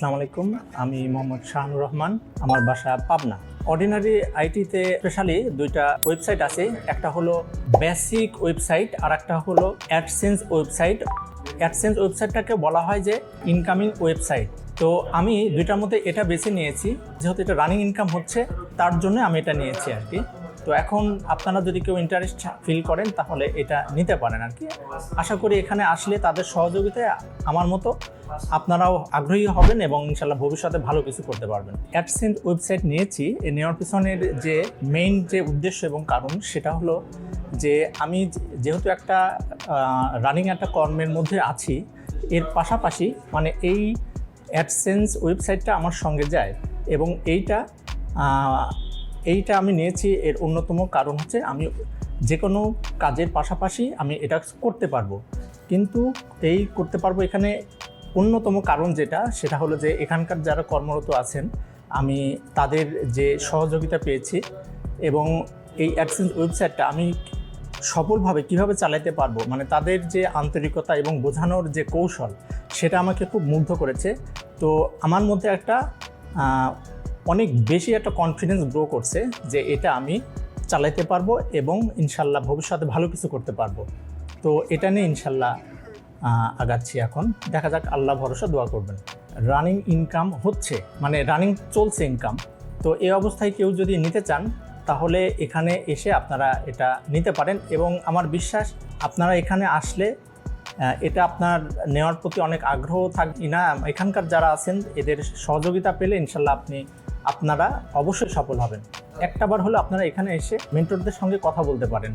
আসসালামু আলাইকুম। আমি মোহাম্মদ শাহানুর রহমান, আমার বাসা পাবনা। অর্ডিনারি আইটিতে স্পেশালি দুইটা ওয়েবসাইট আছে। একটা হলো বেসিক ওয়েবসাইট আর একটা হলো অ্যাডসেন্স ওয়েবসাইট অ্যাডসেন্স ওয়েবসাইটটাকে বলা হয় যে ইনকামিং ওয়েবসাইট তো আমি দুইটার মধ্যে এটা বেছে নিয়েছি। যেহেতু এটা রানিং ইনকাম হচ্ছে, তার জন্য আমি এটা নিয়েছি আর কি। তো এখন আপনারা যদি কেউ ইন্টারেস্ট ফিল করেন, তাহলে এটা নিতে পারেন আর কি আশা করি এখানে আসলে তাদের সহযোগিতায় আমার মতো আপনারাও আগ্রহী হবেন এবং ইনশাল্লাহ ভবিষ্যতে ভালো কিছু করতে পারবেন। অ্যাডসেন্ট ওয়েবসাইট নিয়েছি। নেওয়ার পিছনের যে মেইন যে উদ্দেশ্য এবং কারণ, সেটা হলো যে আমি যেহেতু একটা রানিং একটা কর্মের মধ্যে আছি, এর পাশাপাশি মানে এই অ্যাডসেন্স ওয়েবসাইটটা আমার সঙ্গে যায় এবং এইটা এইটা আমি নিয়েছি, এর অন্যতম কারণ হচ্ছে আমি যে কোনো কাজের পাশাপাশি আমি এটা করতে পারব। কিন্তু এই করতে পারব এখানে অন্যতম কারণ যেটা, সেটা হলো যে এখানকার যারা কর্মরত আছেন, আমি তাদের যে সহযোগিতা পেয়েছি এবং এই অ্যাডসেন্স ওয়েবসাইটটা আমি সফলভাবে কীভাবে চালাতে পারব মানে তাদের যে আন্তরিকতা এবং বোঝানোর যে কৌশল, সেটা আমাকে খুব মুগ্ধ করেছে। তো আমার মধ্যে একটা অনেক বেশি একটা কনফিডেন্স গ্রো করছে যে এটা আমি চালাতে পারব এবং ইনশাল্লাহ ভবিষ্যতে ভালো কিছু করতে পারব। তো এটা নিয়ে ইনশাল্লাহ আগাচ্ছি এখন। দেখা যাক, আল্লাহ ভরসা, দোয়া করবেন। রানিং ইনকাম হচ্ছে মানে রানিং চলছে ইনকাম তো এই অবস্থায় কেউ যদি নিতে চান, তাহলে এখানে এসে আপনারা এটা নিতে পারেন এবং আমার বিশ্বাস, আপনারা এখানে আসলে এটা আপনার নেওয়ার প্রতি অনেক আগ্রহ থাকি না, এখানকার যারা আছেন, এদের সহযোগিতা পেলে ইনশাল্লাহ আপনি আপনারা অবশ্যই সফল হবেন। একটাবার হলো আপনারা এখানে এসে মেন্টরদের সঙ্গে কথা বলতে পারেন।